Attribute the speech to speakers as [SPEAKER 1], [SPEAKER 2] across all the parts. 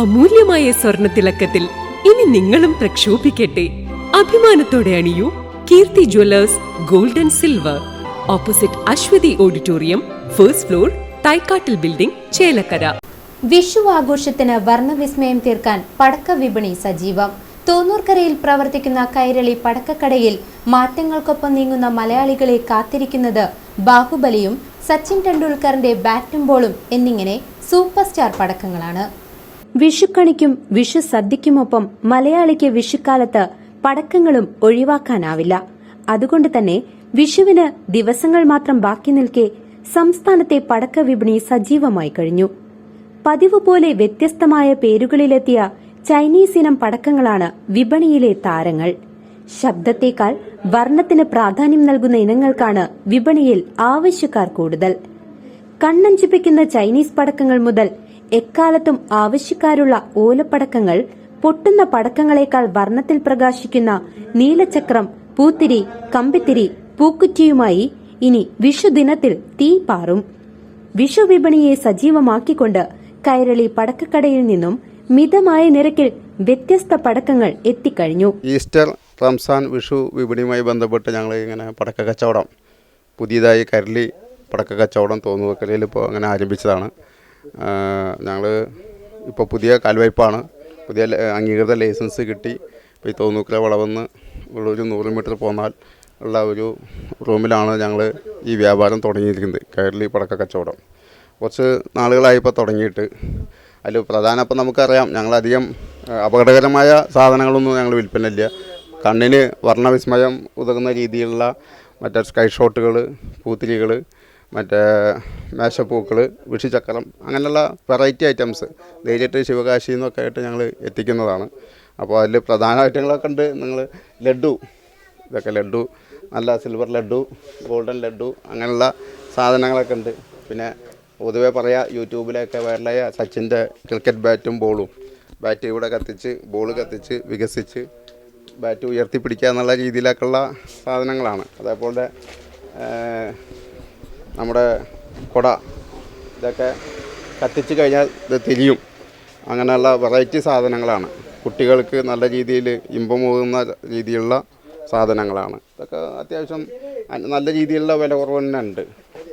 [SPEAKER 1] അമൂല്യമായ സ്വർണ തിളക്കത്തിൽ ഇനി നിങ്ങളും പ്രക്ഷോഭിക്കട്ടെ. അഭിമാനത്തോടെ അണിയൂ Keerthi jewellers gold and silver. Opposite Aswathi auditorium first floor തൈക്കാട്ടിൽ building Chelakkara.
[SPEAKER 2] Vishu ആഘോഷത്തിന് വർണവിസ്മയം തീർക്കാൻ പടക്ക വിപണി സജീവം. തോന്നൂർക്കരയിൽ പ്രവർത്തിക്കുന്ന കൈരളി പടക്കക്കടയിൽ മാറ്റങ്ങൾക്കൊപ്പം നീങ്ങുന്ന മലയാളികളെ കാത്തിരിക്കുന്നത് ബാഹുബലിയും സച്ചിൻ ടെണ്ടുൽക്കറിന്റെ ബാറ്റും ബോളും എന്നിങ്ങനെ സൂപ്പർ സ്റ്റാർ പടക്കങ്ങളാണ്. വിഷുക്കണിക്കും വിഷു സദ്യക്കുമൊപ്പം മലയാളിക്ക് വിഷുക്കാലത്ത് പടക്കങ്ങളും ഒഴിവാക്കാനാവില്ല. അതുകൊണ്ട് തന്നെ വിഷുവിന് ദിവസങ്ങൾ മാത്രം ബാക്കി നിൽക്കെ സംസ്ഥാനത്തെ പടക്ക വിപണി സജീവമായി കഴിഞ്ഞു. പതിവ് പോലെ വ്യത്യസ്തമായ പേരുകളിലെത്തിയ ചൈനീസ് ഇനം പടക്കങ്ങളാണ് വിപണിയിലെ താരങ്ങൾ. ശബ്ദത്തേക്കാൾ വർണത്തിന് പ്രാധാന്യം നൽകുന്ന ഇനങ്ങൾക്കാണ് വിപണിയിൽ ആവശ്യക്കാർ കൂടുതൽ. കണ്ണഞ്ചിപ്പിക്കുന്ന ചൈനീസ് പടക്കങ്ങൾ മുതൽ എക്കാലത്തും ആവശ്യക്കാരുള്ള ഓലപ്പടക്കങ്ങൾ പൊട്ടുന്ന പടക്കങ്ങളെക്കാൾ വർണത്തിൽ പ്രകാശിക്കുന്ന നീലചക്രം പൂത്തിരി കമ്പിത്തിരി പൂക്കുറ്റിയുമായി ഇനി വിഷുദിനത്തിൽ തീ പാറും. വിഷു വിപണിയെ സജീവമാക്കിക്കൊണ്ട് കൈരളി പടക്കക്കടയിൽ നിന്നും മിതമായ നിരക്കിൽ വ്യത്യസ്ത പടക്കങ്ങൾ എത്തിക്കഴിഞ്ഞു.
[SPEAKER 3] ഈസ്റ്റർ റംസാൻ വിഷു വിപണിയുമായി ബന്ധപ്പെട്ട് ഞങ്ങൾ ഇങ്ങനെ പടക്ക കച്ചവടം പുതിയതായി കരളി പടക്ക കച്ചവടം തോന്നുവക്കലയിൽ ഇപ്പോൾ അങ്ങനെ ആരംഭിച്ചതാണ്. ഞങ്ങൾ ഇപ്പോൾ പുതിയ കാൽവയ്പ്പാണ്. പുതിയ അംഗീകൃത ലൈസൻസ് കിട്ടി. ഇപ്പോൾ ഈ തോന്നൂക്കല വളവെന്ന് ഉള്ള ഒരു നൂറ് മീറ്റർ പോന്നാൽ ഉള്ള ഒരു റൂമിലാണ് ഞങ്ങൾ ഈ വ്യാപാരം തുടങ്ങിയിരിക്കുന്നത്. കയറലി പടക്ക കച്ചവടം. കുറച്ച് നാളുകളായി ഇപ്പോൾ തുടങ്ങിയിട്ട്. അതിൽ പ്രധാന ഇപ്പം നമുക്കറിയാം ഞങ്ങളധികം അപകടകരമായ സാധനങ്ങളൊന്നും ഞങ്ങൾ വിൽപ്പനയില്ല. കണ്ണിന് വർണവിസ്മയം ഉതകുന്ന രീതിയിലുള്ള മറ്റേ സ്കൈ ഷോട്ടുകൾ പൂത്തിരികൾ മറ്റേ മേശപ്പൂക്കൾ വിഷിച്ചക്കളം അങ്ങനെയുള്ള വെറൈറ്റി ഐറ്റംസ് നേരിട്ട് ശിവകാശി എന്നൊക്കെ ആയിട്ട് ഞങ്ങൾ എത്തിക്കുന്നതാണ്. അപ്പോൾ അതിൽ പ്രധാന ഐറ്റങ്ങളൊക്കെ ഉണ്ട്. നിങ്ങൾ ലഡു ഇതൊക്കെ ലഡു നല്ല സിൽവർ ലഡു ഗോൾഡൻ ലഡു അങ്ങനെയുള്ള സാധനങ്ങളൊക്കെ ഉണ്ട്. പിന്നെ പൊതുവേ പറയാ യൂട്യൂബിലൊക്കെ വൈറലായ സച്ചിന്റെ ക്രിക്കറ്റ് ബാറ്റും ബോളും ബാറ്റ് ഇവിടെ കത്തിച്ച് ബോൾ കത്തിച്ച് വികസിച്ച് ബാറ്റ് ഉയർത്തിപ്പിടിക്കുക എന്നുള്ള രീതിയിലൊക്കെയുള്ള സാധനങ്ങളാണ്. അതേപോലെ നമ്മുടെ കുട ഇതൊക്കെ കത്തിച്ച് കഴിഞ്ഞാൽ ഇത് തിരിയും അങ്ങനെയുള്ള വെറൈറ്റി സാധനങ്ങളാണ്. കുട്ടികൾക്ക് നല്ല രീതിയിൽ ഇമ്പമൂകുന്ന രീതിയിലുള്ള സാധനങ്ങളാണ്. ഇതൊക്കെ അത്യാവശ്യം നല്ല രീതിയിലുള്ള വില കുറവ് തന്നെ ഉണ്ട്.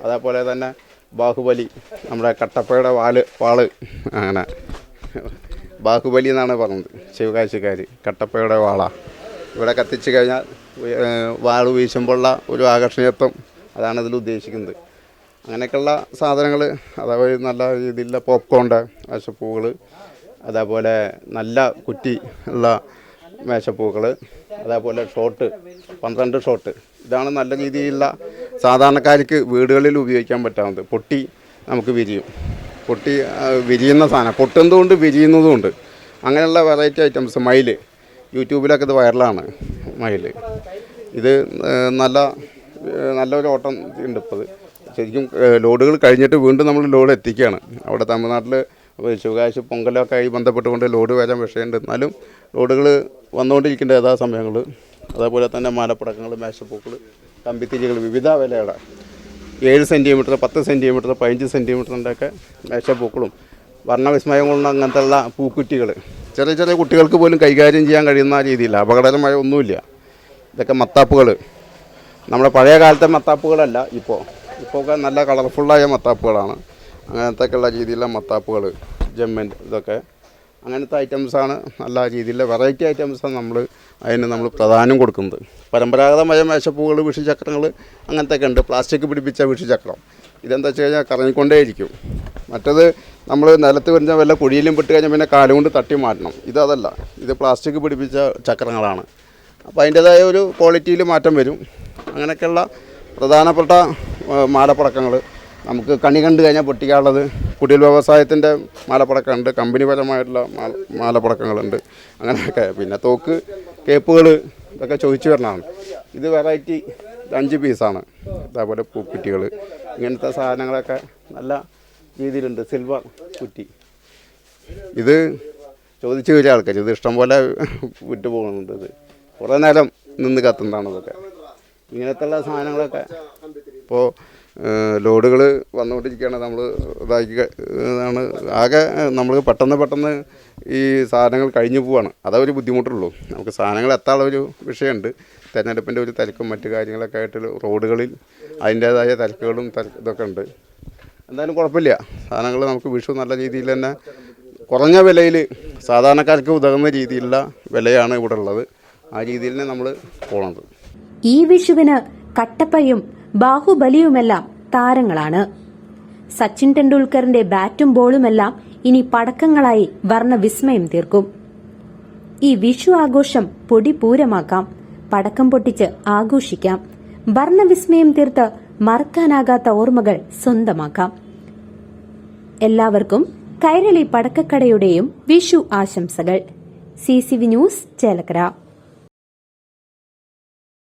[SPEAKER 3] അതേപോലെ തന്നെ ബാഹുബലി നമ്മുടെ കട്ടപ്പയുടെ വാൽ വാൾ അങ്ങനെ. ബാഹുബലി എന്നാണ് പറഞ്ഞത് ശിവകാശിക്കാർ കട്ടപ്പയുടെ വാള. ഇവിടെ കത്തിച്ച് കഴിഞ്ഞാൽ വാൾ വീശുമ്പോഴുള്ള ഒരു ആകർഷണീയത്വം അതാണ് ഇതിൽ ഉദ്ദേശിക്കുന്നത്. അങ്ങനെയൊക്കെയുള്ള സാധനങ്ങൾ അതായത് നല്ല രീതിയിലുള്ള പോപ്കോണിന്റെ മേശപ്പൂകൾ അതേപോലെ നല്ല കുറ്റി ഉള്ള മേശപ്പൂക്കൾ അതേപോലെ ഷോട്ട് പന്ത്രണ്ട് ഷോട്ട് ഇതാണ് നല്ല രീതിയിലുള്ള സാധാരണക്കാർക്ക് വീടുകളിൽ ഉപയോഗിക്കാൻ പറ്റാവുന്നത്. പൊട്ടി നമുക്ക് വിരിയും. പൊട്ടി വിരിയുന്ന സാധനം. പൊട്ടുന്നതുകൊണ്ട് വിരിയുന്നതുമുണ്ട്. അങ്ങനെയുള്ള വെറൈറ്റി ഐറ്റംസ് മയിൽ യൂട്യൂബിലൊക്കെ ഇത് വൈറലാണ് മയിൽ ഇത് നല്ല നല്ലൊരു ഓട്ടം ഉണ്ട് ഇപ്പോൾ ശരിക്കും ലോഡുകൾ കഴിഞ്ഞിട്ട് വീണ്ടും നമ്മൾ ലോഡ് എത്തിക്കുകയാണ്. അവിടെ തമിഴ്നാട്ടിൽ ശിവകാശി പൊങ്കലൊക്കെ ആയി ബന്ധപ്പെട്ടുകൊണ്ട് ലോഡ് വരാൻ വിഷയമുണ്ട്. എന്നാലും ലോഡുകൾ വന്നുകൊണ്ടിരിക്കേണ്ട യഥാ സമയങ്ങൾ അതേപോലെ തന്നെ മാലപ്പടക്കങ്ങൾ മേശപ്പൂക്കൾ കമ്പിത്തിരികൾ വിവിധ വിലയുടെ ഏഴ് സെന്റിമീറ്റർ പത്ത് സെന്റിമീറ്റർ പതിനഞ്ച് സെന്റിമീറ്ററിന്റെയൊക്കെ മേശപ്പൂക്കളും വർണവിസ്മയം കൊണ്ട് അങ്ങനത്തെ ഉള്ള പൂക്കുറ്റികൾ ചെറിയ ചെറിയ കുട്ടികൾക്ക് പോലും കൈകാര്യം ചെയ്യാൻ കഴിയുന്ന രീതിയിൽ അപകടകരമായ ഒന്നുമില്ല. ഇതൊക്കെ മത്താപ്പുകൾ നമ്മുടെ പഴയ കാലത്തെ മത്താപ്പുകളല്ല ഇപ്പോൾ ഇപ്പോൾ ഒക്കെ നല്ല കളർഫുള്ളായ മത്താപ്പുകളാണ്. അങ്ങനത്തെ ഉള്ള രീതിയിലുള്ള മത്താപ്പുകൾ ജമ്മന്റ് ഇതൊക്കെ. അങ്ങനത്തെ ഐറ്റംസാണ് നല്ല രീതിയിലുള്ള വെറൈറ്റി ഐറ്റംസാണ് നമ്മൾ അതിന് നമ്മൾ പ്രധാനം കൊടുക്കുന്നത്. പരമ്പരാഗതമായ മേശപ്പൂകൾ വിഷുചക്രങ്ങൾ അങ്ങനത്തെ ഒക്കെ ഉണ്ട്. പ്ലാസ്റ്റിക് പിടിപ്പിച്ച വിഷുചക്രം. ഇതെന്താ വെച്ച് കഴിഞ്ഞാൽ കറങ്ങിക്കൊണ്ടേയിരിക്കും. മറ്റത് നമ്മൾ നിലത്ത് വരുന്ന വല്ല കുഴിയിലും പെട്ട് കഴിഞ്ഞാൽ പിന്നെ കാലുകൊണ്ട് തട്ടി മാറ്റണം. ഇതല്ല ഇത് പ്ലാസ്റ്റിക് പിടിപ്പിച്ച ചക്രങ്ങളാണ്. അപ്പോൾ അതിന്റേതായ ഒരു ക്വാളിറ്റിയിൽ മാറ്റം വരും. അങ്ങനെയൊക്കെയുള്ള പ്രധാനപ്പെട്ട മാലപ്പടക്കങ്ങൾ നമുക്ക് കണി കണ്ടു കഴിഞ്ഞാൽ പൊട്ടിക്കാനുള്ളത് കുടിൽ വ്യവസായത്തിന്റെ മാലപ്പടക്കമുണ്ട് കമ്പനിപരമായിട്ടുള്ള മാല മാലപ്പടക്കങ്ങളുണ്ട്. അങ്ങനെയൊക്കെ. പിന്നെ തോക്ക് കേപ്പുകൾ ഇതൊക്കെ ചോദിച്ചു വരണമാണ് ഇത് വെറൈറ്റി അഞ്ച് പീസാണ്. അതേപോലെ പൂക്കുറ്റികൾ ഇങ്ങനത്തെ സാധനങ്ങളൊക്കെ നല്ല രീതിയിലുണ്ട്. സിൽവർ കുറ്റി. ഇത് ചോദിച്ചു വരിക ആൾക്കാർ ഇത് ഇഷ്ടംപോലെ വിട്ടു പോകുന്നുണ്ട് ഇത്. കുറേ നേരം നിന്ന് കത്തുന്നതാണ് ഇതൊക്കെ. ഇങ്ങനത്തെയുള്ള സാധനങ്ങളൊക്കെ ഇപ്പോൾ ലോഡുകൾ വന്നുകൊണ്ടിരിക്കുകയാണ്. നമ്മൾ ഇതാക്കി ഇതാണ്. ആകെ നമ്മൾ പെട്ടെന്ന് പെട്ടെന്ന് ഈ സാധനങ്ങൾ കഴിഞ്ഞു പോവാണ്. അതൊരു ബുദ്ധിമുട്ടുള്ളൂ. നമുക്ക് സാധനങ്ങൾ എത്താനുള്ള ഒരു വിഷയമുണ്ട്. തെരഞ്ഞെടുപ്പിന്റെ ഒരു തിരക്കും മറ്റു കാര്യങ്ങളൊക്കെ ആയിട്ട് റോഡുകളിൽ അതിന്റേതായ തിരക്കുകളും തിരക്ക് ഇതൊക്കെ ഉണ്ട്. എന്തായാലും കുഴപ്പമില്ല. സാധനങ്ങൾ നമുക്ക് വിഷു നല്ല രീതിയിൽ തന്നെ കുറഞ്ഞ വിലയിൽ സാധാരണക്കാർക്ക് ഉതകുന്ന രീതിയിലുള്ള വിലയാണ് ഇവിടെ ഉള്ളത്. ആ രീതിയിൽ നമ്മൾ പോണത്.
[SPEAKER 2] ഈ വിഷുവിന് കട്ടപ്പയും ബാഹുബലിയുമെല്ലാം താരങ്ങളാണ്. സച്ചിൻ ടെണ്ടുൽക്കറിന്റെ ബാറ്റും ബോളുമെല്ലാം ഇനി പടക്കങ്ങളായി വർണവിസ്മയം തീർക്കും. ഈ വിഷു ആഘോഷം പൊടിപൂരമാക്കാം. പടക്കം പൊട്ടിച്ച് ആഘോഷിക്കാം. വർണവിസ്മയം തീർത്ത് മറക്കാനാകാത്ത ഓർമ്മകൾ സ്വന്തമാക്കാം. എല്ലാവർക്കും കൈരളി പടക്കക്കടയുടെയും വിഷു ആശംസകൾ. C C V news Chelakkara.